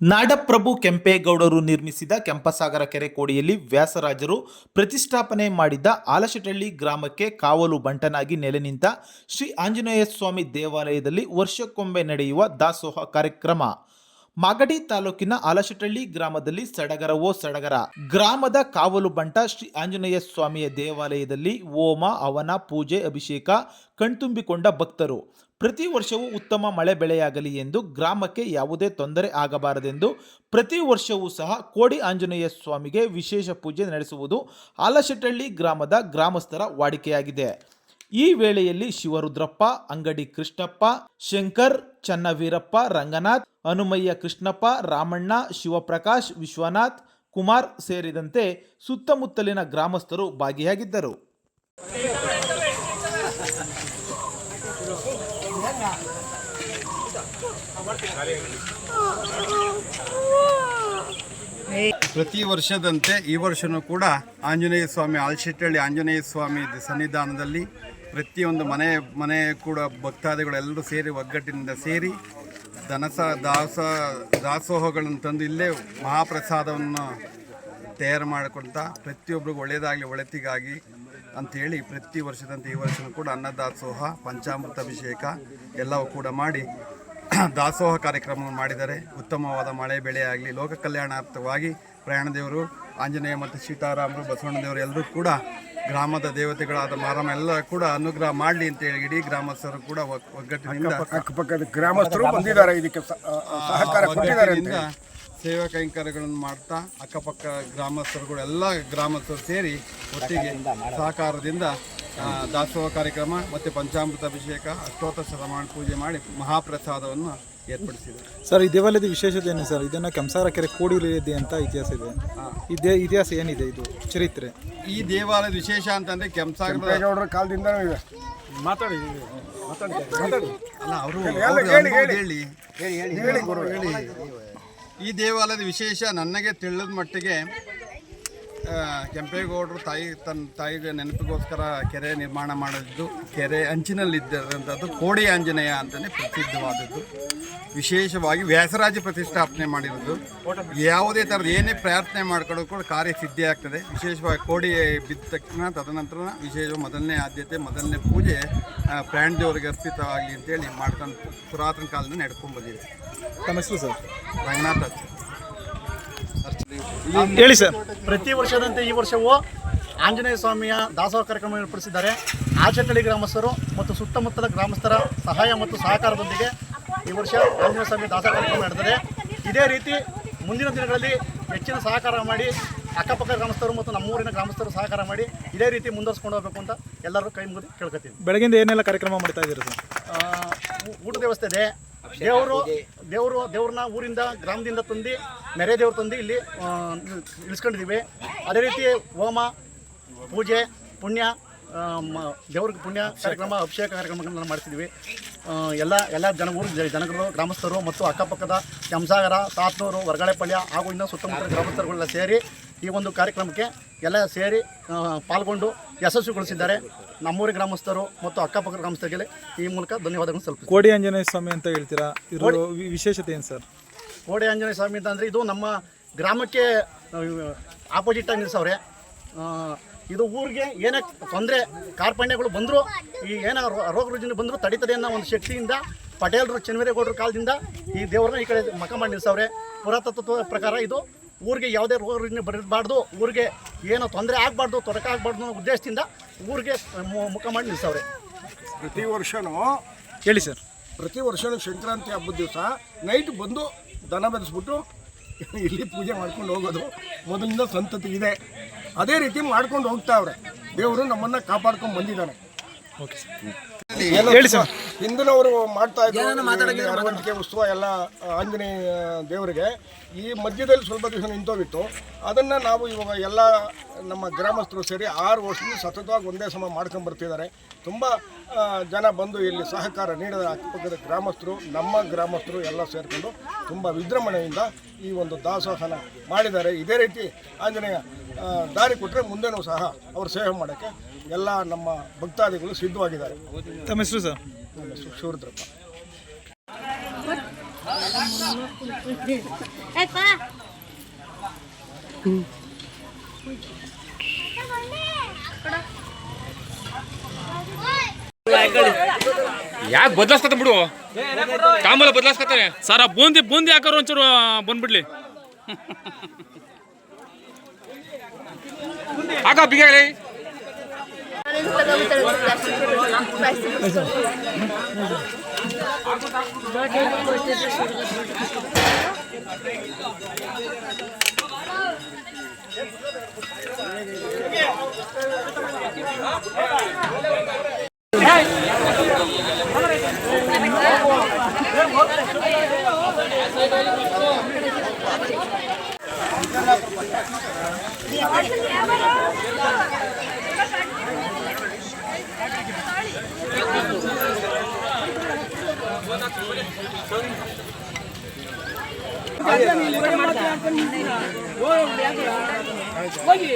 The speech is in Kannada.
ನಾಡಪ್ರಭು ಕೆಂಪೇಗೌಡರು ನಿರ್ಮಿಸಿದ ಕೆಂಪಸಾಗರ ಕೆರೆ ಕೋಡಿಯಲ್ಲಿ ವ್ಯಾಸರಾಜರು ಪ್ರತಿಷ್ಠಾಪನೆ ಮಾಡಿದ್ದ ಆಲಶಟಳ್ಳಿ ಗ್ರಾಮಕ್ಕೆ ಕಾವಲು ಬಂಟನಾಗಿ ನೆಲೆ ನಿಂತ ಶ್ರೀ ಆಂಜನೇಯ ಸ್ವಾಮಿ ದೇವಾಲಯದಲ್ಲಿ ವರ್ಷಕ್ಕೊಮ್ಮೆ ನಡೆಯುವ ದಾಸೋಹ ಕಾರ್ಯಕ್ರಮ. ಮಾಗಡಿ ತಾಲೂಕಿನ ಆಲಶಟಳ್ಳಿ ಗ್ರಾಮದಲ್ಲಿ ಸಡಗರವೋ ಸಡಗರ. ಗ್ರಾಮದ ಕಾವಲು ಬಂಟ ಶ್ರೀ ಆಂಜನೇಯ ಸ್ವಾಮಿಯ ದೇವಾಲಯದಲ್ಲಿ ಹೋಮ ಅವನ ಪೂಜೆ, ಅಭಿಷೇಕ ಕಣ್ತುಂಬಿಕೊಂಡ ಭಕ್ತರು. ಪ್ರತಿ ವರ್ಷವೂ ಉತ್ತಮ ಮಳೆ ಬೆಳೆಯಾಗಲಿ ಎಂದು ಗ್ರಾಮಕ್ಕೆ ಯಾವುದೇ ತೊಂದರೆ ಆಗಬಾರದೆಂದು ಪ್ರತಿ ವರ್ಷವೂ ಸಹ ಕೋಡಿ ಆಂಜನೇಯ ಸ್ವಾಮಿಗೆ ವಿಶೇಷ ಪೂಜೆ ನಡೆಸುವುದು ಆಲಶೆಟ್ಟಳ್ಳಿ ಗ್ರಾಮದ ಗ್ರಾಮಸ್ಥರ ವಾಡಿಕೆಯಾಗಿದೆ. ಈ ವೇಳೆಯಲ್ಲಿ ಶಿವರುದ್ರಪ್ಪ, ಅಂಗಡಿ ಕೃಷ್ಣಪ್ಪ, ಶಂಕರ್, ಚನ್ನವೀರಪ್ಪ, ರಂಗನಾಥ್, ಹನುಮಯ್ಯ ಕೃಷ್ಣಪ್ಪ, ರಾಮಣ್ಣ, ಶಿವಪ್ರಕಾಶ್, ವಿಶ್ವನಾಥ್, ಕುಮಾರ್ ಸೇರಿದಂತೆ ಸುತ್ತಮುತ್ತಲಿನ ಗ್ರಾಮಸ್ಥರು ಭಾಗಿಯಾಗಿದ್ದರು. ಪ್ರತಿ ವರ್ಷದಂತೆ ಈ ವರ್ಷವೂ ಕೂಡ ಆಂಜನೇಯ ಸ್ವಾಮಿ ಆಲ್ಶೆಟ್ಟಳ್ಳಿ ಆಂಜನೇಯ ಸ್ವಾಮಿ ಸನ್ನಿಧಾನದಲ್ಲಿ ಪ್ರತಿಯೊಂದು ಮನೆ ಮನೆ ಕೂಡ ಭಕ್ತಾದಿಗಳೆಲ್ಲರೂ ಸೇರಿ ಒಗ್ಗಟ್ಟಿನಿಂದ ಸೇರಿ ದನಸ ದಾಸ, ದಾಸೋಹಗಳನ್ನು ತಂದು ಇಲ್ಲೇ ಮಹಾಪ್ರಸಾದವನ್ನು ತಯಾರು ಮಾಡಿಕೊಳ್ತಾ ಪ್ರತಿಯೊಬ್ಬರಿಗೂ ಒಳ್ಳೆಯದಾಗಲಿ ಒಳಿತಿಗಾಗಿ ಅಂಥೇಳಿ ಪ್ರತಿ ವರ್ಷದಂತೆ ಈ ವರ್ಷನೂ ಕೂಡ ಅನ್ನದಾಸೋಹ ಪಂಚಾಮೃತ ಅಭಿಷೇಕ ಎಲ್ಲವೂ ಕೂಡ ಮಾಡಿ ದಾಸೋಹ ಕಾರ್ಯಕ್ರಮವನ್ನು ಮಾಡಿದರೆ ಉತ್ತಮವಾದ ಮಳೆ, ಬೆಳೆ ಲೋಕ ಕಲ್ಯಾಣಾರ್ಥವಾಗಿ ಪ್ರಯಾಣದೇವರು ಆಂಜನೇಯ ಮತ್ತು ಸೀತಾರಾಮರು, ಬಸವಣ್ಣದೇವರು ಎಲ್ಲರೂ ಕೂಡ ಗ್ರಾಮದ ದೇವತೆಗಳಾದ ಮಾರಮ್ಮ ಎಲ್ಲ ಕೂಡ ಅನುಗ್ರಹ ಮಾಡಲಿ ಅಂತ ಹೇಳಿ ಇಡೀ ಗ್ರಾಮಸ್ಥರು ಕೂಡ ಒಗ್- ಒಗ್ಗಟ್ಟಿನಿಂದ ಅಕ್ಕಪಕ್ಕದ ಗ್ರಾಮಸ್ಥರು ಬಂದಿದ್ದಾರೆ ಇದಕ್ಕೆ ಸಹಕಾರ ಕೊಟ್ಟಿದ್ದಾರೆ ಸೇವಾ ಕೈಂಕರ್ಯಗಳನ್ನು ಮಾಡ್ತಾ ಅಕ್ಕಪಕ್ಕ ಗ್ರಾಮಸ್ಥರುಗಳು ಎಲ್ಲ ಗ್ರಾಮಸ್ಥರು ಸೇರಿ ಒಟ್ಟಿಗೆ ಸಹಕಾರದಿಂದ ದಾಸೋಹ ಕಾರ್ಯಕ್ರಮ ಮತ್ತು ಪಂಚಾಮೃತ ಅಭಿಷೇಕ ಅಷ್ಟೋತ್ತರ ಶತಮಾನ ಪೂಜೆ ಮಾಡಿ ಮಹಾಪ್ರಸಾದವನ್ನು ಏರ್ಪಡಿಸಿದೆ ಸರ್ ಈ ದೇವಾಲಯದ ವಿಶೇಷತೆ ಏನು ಸರ್? ಇದನ್ನು ಕೆಂಸಾರ ಕೆರೆ ಕೋಡಿಲಿದೆ ಅಂತ ಇತಿಹಾಸ ಇದೆ. ಇದೇ ಇತಿಹಾಸ ಏನಿದೆ ಇದು? ಚರಿತ್ರೆ. ಈ ದೇವಾಲಯದ ವಿಶೇಷ ಅಂತಂದ್ರೆ ಕೆಂಸಾರ ಕಾಲದಿಂದ ಇದೆ. ಮಾತಾಡಿ ಅಲ್ಲ ಅವರು ಹೇಳಿ, ಹೇಳಿ. ಈ ದೇವಾಲಯದ ವಿಶೇಷ ನನಗೆ ತಿಳಿದ ಮಟ್ಟಿಗೆ ಕೆಂಪೇಗೌಡರು ತಾಯಿ ತನ್ನ ತಾಯಿಗೆ ನೆನಪಿಗೋಸ್ಕರ ಕೆರೆ ನಿರ್ಮಾಣ ಮಾಡಿದ್ದು. ಕೆರೆ ಅಂಚಿನಲ್ಲಿದ್ದಂಥದ್ದು ಕೋಡಿ ಆಂಜನೇಯ ಅಂತಲೇ ಪ್ರಸಿದ್ಧವಾದದ್ದು. ವಿಶೇಷವಾಗಿ ವ್ಯಾಸರಾಜ ಪ್ರತಿಷ್ಠಾಪನೆ ಮಾಡಿರೋದು. ಯಾವುದೇ ಥರದ ಏನೇ ಪ್ರಾರ್ಥನೆ ಮಾಡ್ಕೊಳ್ಳೋ ಕೂಡ ಕಾರ್ಯ ಸಿದ್ಧಿ ಆಗ್ತದೆ. ವಿಶೇಷವಾಗಿ ಕೋಡಿ ಬಿದ್ದ ತಕ್ಷಣ ತದನಂತರ ವಿಶೇಷ ಮೊದಲನೇ ಆದ್ಯತೆ ಮೊದಲನೇ ಪೂಜೆ ಪ್ರಾಣ ದೇವರಿಗೆ ಅರ್ಪಿತವಾಗಲಿ ಅಂತೇಳಿ ಮಾಡ್ಕೊಂಡು ಪುರಾತನ ಕಾಲದಿಂದ ನಡ್ಕೊಂಡು ಬಂದಿದೆ. ತಮ್ಮ ಹೆಸರು ಸರ್? ರಂಗನಾಥ ಹೇಳಿ ಸರ್. ಪ್ರತಿ ವರ್ಷದಂತೆ ಈ ವರ್ಷವೂ ಆಂಜನೇಯ ಸ್ವಾಮಿಯ ದಾಸೋಹ ಕಾರ್ಯಕ್ರಮ ಏರ್ಪಡಿಸಿದ್ದಾರೆ. ಆಚಟಳ್ಳಿ ಗ್ರಾಮಸ್ಥರು ಮತ್ತು ಸುತ್ತಮುತ್ತಲ ಗ್ರಾಮಸ್ಥರ ಸಹಾಯ ಮತ್ತು ಸಹಕಾರದೊಂದಿಗೆ ಈ ವರ್ಷ ಆಂಜನೇಯ ಸ್ವಾಮಿ ದಾಸೋಹ ಕಾರ್ಯಕ್ರಮ ನಡೆದಿದೆ. ಇದೇ ರೀತಿ ಮುಂದಿನ ದಿನಗಳಲ್ಲಿ ಹೆಚ್ಚಿನ ಸಹಕಾರ ಮಾಡಿ ಅಕ್ಕಪಕ್ಕ ಗ್ರಾಮಸ್ಥರು ಮತ್ತು ನಮ್ಮೂರಿನ ಗ್ರಾಮಸ್ಥರು ಸಹಕಾರ ಮಾಡಿ ಇದೇ ರೀತಿ ಮುಂದುವರ್ಸ್ಕೊಂಡು ಹೋಗಬೇಕು ಅಂತ ಎಲ್ಲರೂ ಕೈ ಮುಗಿದು ಕೇಳ್ಕೊತೀನಿ. ಬೆಳಗಿಂದ ಏನೆಲ್ಲ ಕಾರ್ಯಕ್ರಮ ಮಾಡ್ತಾ ಇದ್ದೀರಿ ಸರ್? ಊಟದ ವ್ಯವಸ್ಥೆ ಇದೆ. ದೇವರು ದೇವರು ದೇವ್ರನ್ನ ಊರಿಂದ ಗ್ರಾಮದಿಂದ ತಂದು ನೆರೆ ದೇವ್ರು ತಂದು ಇಲ್ಲಿ ಇಳಿಸ್ಕೊಂಡಿದ್ದೀವಿ ಅದೇ ರೀತಿ ಹೋಮ ಪೂಜೆ ಪುಣ್ಯ ದೇವ್ರಿಗೆ ಪುಣ್ಯ ಕಾರ್ಯಕ್ರಮ ಅಭಿಷೇಕ ಕಾರ್ಯಕ್ರಮಗಳನ್ನ ಮಾಡ್ತಿದ್ದೀವಿ ಎಲ್ಲ ಎಲ್ಲ ಜನ ಊರು ಜನಗಳು ಗ್ರಾಮಸ್ಥರು ಮತ್ತು ಅಕ್ಕಪಕ್ಕದ ಕೆಂಸಾಗರ ಸಾತ್ನೂರು ಹೊರಗಳೆಪಳ್ಯ ಹಾಗೂ ಇನ್ನೂ ಸುತ್ತಮುತ್ತ ಗ್ರಾಮಸ್ಥರುಗಳೆಲ್ಲ ಸೇರಿ ಈ ಒಂದು ಕಾರ್ಯಕ್ರಮಕ್ಕೆ ಎಲ್ಲ ಸೇರಿ ಪಾಲ್ಗೊಂಡು ಯಶಸ್ವಿಗೊಳಿಸಿದ್ದಾರೆ ನಮ್ಮೂರಿ ಗ್ರಾಮಸ್ಥರು ಮತ್ತು ಅಕ್ಕಪಕ್ಕ ಗ್ರಾಮಸ್ಥರಿಗೆ ಈ ಮೂಲಕ ಧನ್ಯವಾದಗಳನ್ನು ಸ್ವಲ್ಪ ಕೋಡಿ ಆಂಜನೇಯ ಸ್ವಾಮಿ ಅಂತ ಹೇಳ್ತೀರಾ? ಇರೋ ವಿಶೇಷತೆ ಏನು ಸರ್? ಕೋಡಿ ಆಂಜನೇಯ ಸ್ವಾಮಿ ಅಂತಂದರೆ ಇದು ನಮ್ಮ ಗ್ರಾಮಕ್ಕೆ ಆಪೋಸಿಟ್ ಆಗಿ ನಿಲ್ಲಿಸವ್ರೆ ಇದು ಊರಿಗೆ ಏನೇ ತೊಂದರೆ ಕಾರ್ಪಣ್ಯಗಳು ಬಂದರೂ ಈ ಏನೋ ರೋಗ ರುಜಿನ ಬಂದರೂ ತಡೀತದೆ ಅನ್ನೋ ಒಂದು ಶಕ್ತಿಯಿಂದ ಪಟೇಲರು ಚನ್ನವೀರೇಗೌಡರ ಕಾಲದಿಂದ ಈ ದೇವರನ್ನ ಈ ಕಡೆ ಮಕ ಮಾಡಿ ನಿಲ್ಲಿಸವ್ರೆ ಪುರಾತತ್ವ ಪ್ರಕಾರ ಇದು ಊರಿಗೆ ಯಾವುದೇ ರೋಗ ರುಜಿನ ಬರಬಾರ್ದು ಊರಿಗೆ ಏನೋ ತೊಂದರೆ ಆಗಬಾರ್ದು ತೊಡಕ ಆಗಬಾರ್ದು ಅನ್ನೋ ಉದ್ದೇಶದಿಂದ ಊರಿಗೆ ಮುಖ ಮಾಡಿ ನಿಲ್ಲಿಸವ್ರೆ ಪ್ರತಿ ವರ್ಷನೂ ಹೇಳಿ ಸರ್. ಪ್ರತಿ ವರ್ಷನೂ ಸಂಕ್ರಾಂತಿ ಹಬ್ಬದ ದಿವಸ ನೈಟ್ ಬಂದು ದನ ಬೆಳೆಸ್ಬಿಟ್ಟು ಇಲ್ಲಿ ಪೂಜೆ ಮಾಡ್ಕೊಂಡು ಹೋಗೋದು ಮೊದಲಿಂದ ಸಂತತಿ ಇದೆ. ಅದೇ ರೀತಿ ಮಾಡ್ಕೊಂಡು ಹೋಗ್ತಾವ್ರೆ. ದೇವರು ನಮ್ಮನ್ನು ಕಾಪಾಡ್ಕೊಂಡು ಬಂದಿದ್ದಾನೆ. ಹೇಳಿ ಸರ್. ಹಿಂದಿನವರು ಮಾಡ್ತಾ ಇದ್ರು ಅರವತ್ತಿಗೆ ಉತ್ಸವ ಎಲ್ಲ ಆಂಜನೇಯ ದೇವರಿಗೆ ಈ ಮಧ್ಯದಲ್ಲಿ ಸ್ವಲ್ಪ ದಿವಸ ನಿಂತೋಗಿತ್ತು. ಅದನ್ನು ನಾವು ಇವಾಗ ಎಲ್ಲ ನಮ್ಮ ಗ್ರಾಮಸ್ಥರು ಸೇರಿ ಆರು ವರ್ಷದಿಂದ ಸತತವಾಗಿ ಒಂದೇ ಸಮ ಮಾಡ್ಕೊಂಡು ಬರ್ತಿದ್ದಾರೆ. ತುಂಬ ಜನ ಬಂದು ಇಲ್ಲಿ ಸಹಕಾರ ನೀಡಿದ ಅಕ್ಕಪಕ್ಕದ ಗ್ರಾಮಸ್ಥರು ನಮ್ಮ ಗ್ರಾಮಸ್ಥರು ಎಲ್ಲ ಸೇರಿಕೊಂಡು ತುಂಬ ವಿಜೃಂಭಣೆಯಿಂದ ಈ ಒಂದು ದಾಸೋಹನ ಮಾಡಿದ್ದಾರೆ. ಇದೇ ರೀತಿ ಆಂಜನೇಯ ದಾರಿ ಕೊಟ್ಟರೆ ಮುಂದೆನೂ ಸಹ ಅವರು ಸೇವೆ ಮಾಡೋಕ್ಕೆ ಎಲ್ಲ ನಮ್ಮ ಭಕ್ತಾದಿಗಳು ಸಿದ್ಧವಾಗಿದ್ದಾರೆ. ತಮ್ಮ ಹೆಸರು ಸರ್? ನನ್ನ ಹೆಸರು ಶಿವರುದ್ರಪ್ಪ ಯಾಕೆ ಬದಲಾಸ್ಕತ್ತ ಬಿಡು? ಕಾಮಲ ಬದಲಾಸ್ಕತ್ತಾನೆ. ಸರ್ ಆ ಬೂಂದಿ ಬೂಂದಿ ಹಾಕೋರು ಒಂಚೂರು ಬಂದ್ಬಿಡ್ಲಿ. ಹಾಕ ಬಿಗಲಿ Podemos Thank you. ಹೋಗಿ.